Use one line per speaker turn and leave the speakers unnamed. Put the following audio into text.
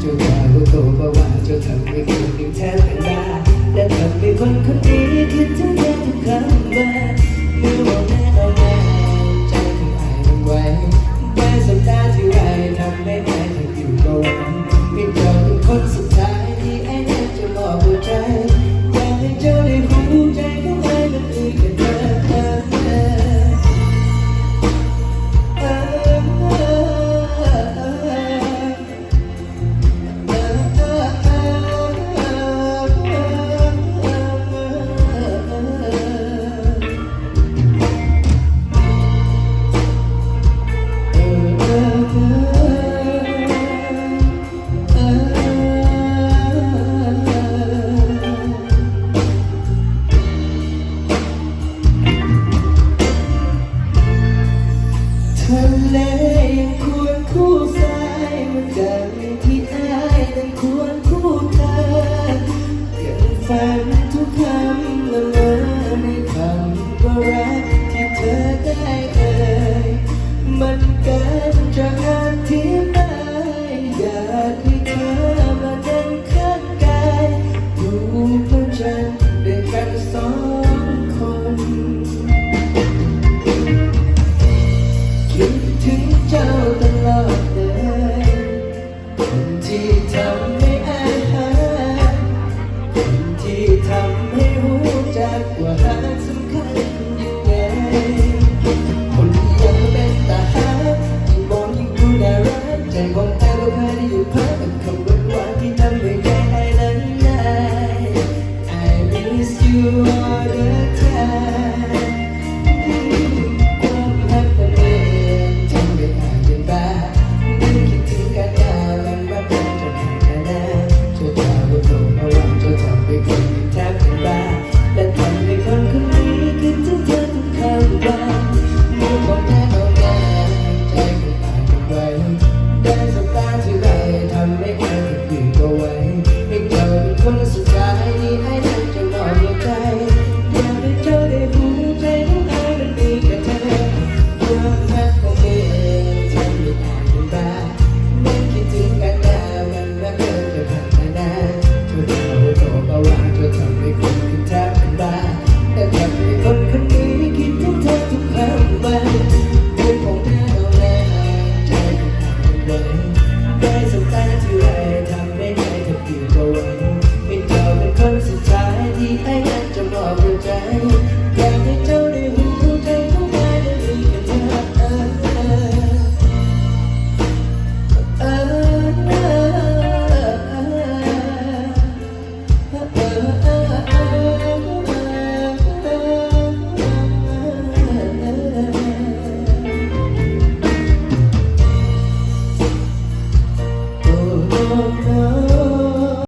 เจ้าว่าก็โตบ่ว่าจ้ทำให้คนหนึ่งแทบเป็นบ้าและทำให้คนคนนี้คิดถึงเธอทุกคำว่าเมื่อมองหน้าเรา ยังควรคู่สายมันดังที่อายนั้นควรคู่เธอยังฝันทุกคำละเมอนคำว่ารัก